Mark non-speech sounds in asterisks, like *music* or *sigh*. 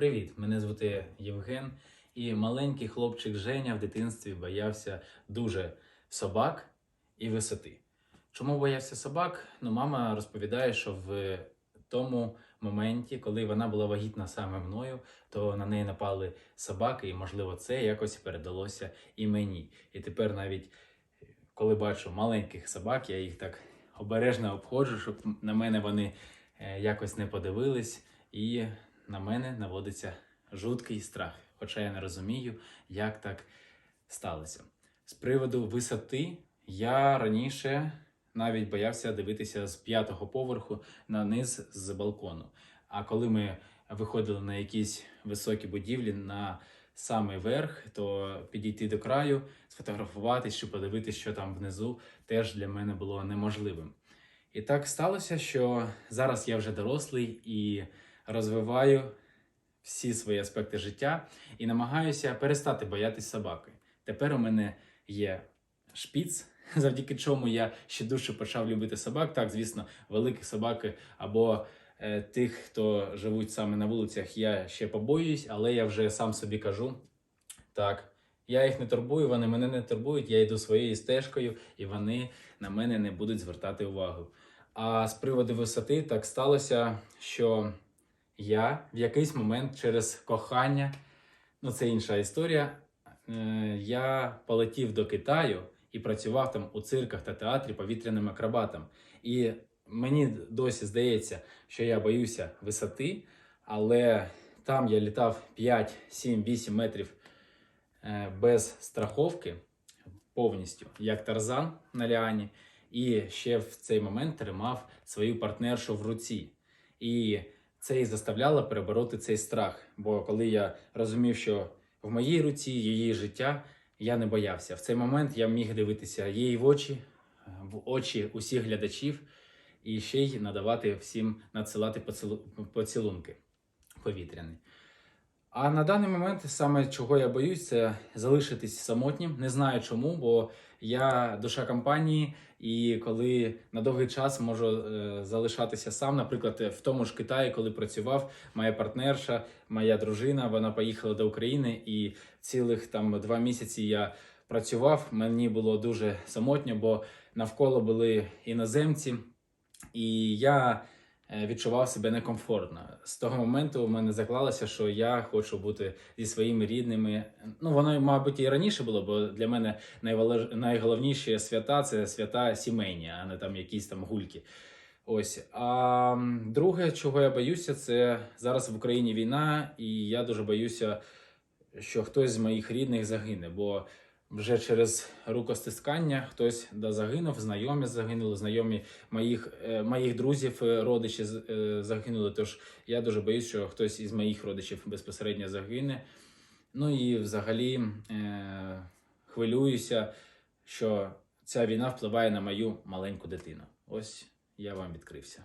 Привіт! Мене звати Євген, і маленький хлопчик Женя в дитинстві боявся дуже собак і висоти. Чому боявся собак? Ну, мама розповідає, що в тому моменті, коли вона була вагітна саме мною, то на неї напали собаки, і, можливо, це якось передалося і мені. І тепер навіть коли бачу маленьких собак, я їх так обережно обходжу, щоб на мене вони е, якось не подивились, і на мене наводиться жуткий страх. Хоча я не розумію, як так сталося. З приводу висоти я раніше навіть боявся дивитися з п'ятого поверху на низ з балкону. А коли ми виходили на якісь високі будівлі на самий верх, то підійти до краю, сфотографуватись чи подивитись, що там внизу, теж для мене було неможливим. І так сталося, що зараз я вже дорослий і розвиваю всі свої аспекти життя і намагаюся перестати боятись собаки. Тепер у мене є шпіц, *laughs* завдяки чому я ще дужче почав любити собак. Так, звісно, великі собаки або е, тих, хто живуть саме на вулицях, я ще побоююсь, але я вже сам собі кажу: так, я їх не турбую, вони мене не турбують, я йду своєю стежкою, і вони на мене не будуть звертати увагу. А з приводу висоти так сталося, що я в якийсь момент через кохання, ну це інша історія. е, Я полетів до Китаю і працював там у цирках та театрі повітряним акробатом. І мені досі здається, що я боюся висоти, але там я літав 5, 7, 8 метрів е, без страховки повністю, як тарзан на ліані. І ще в цей момент тримав свою партнершу в руці. І це і заставляло перебороти цей страх. Бо коли я розумів, що в моїй руці її життя, я не боявся. В цей момент я міг дивитися її в очі, в очі усіх глядачів, і ще й надавати всім надсилати поцілу- поцілунки повітряні. А на даний момент саме чого я боюсь, це залишитись самотнім. Не знаю чому, бо я душа компанії, і коли на довгий час можу е, залишатися сам, наприклад, в тому ж Китаї, коли працював, моя партнерша, моя дружина, вона поїхала до України, і цілих там два місяці я працював. Мені було дуже самотньо, бо навколо були іноземці, і я відчував себе некомфортно. З того моменту в мене заклалося, що я хочу бути зі своїми рідними. Ну, воно, мабуть, і раніше було, бо для мене найголовніші свята це свята сімейні, а не там якісь там гульки. Ось. А друге, чого я боюся, це зараз в Україні війна, і я дуже боюся, що хтось з моїх рідних загине. Бо вже через рукостискання хтось да, загинув, знайомі загинули, знайомі моїх, е, моїх друзів, е, родичі е, загинули. Тож я дуже боюсь, що хтось із моїх родичів безпосередньо загине. Ну і взагалі хвилююся, що ця війна впливає на мою маленьку дитину. Ось я вам відкрився.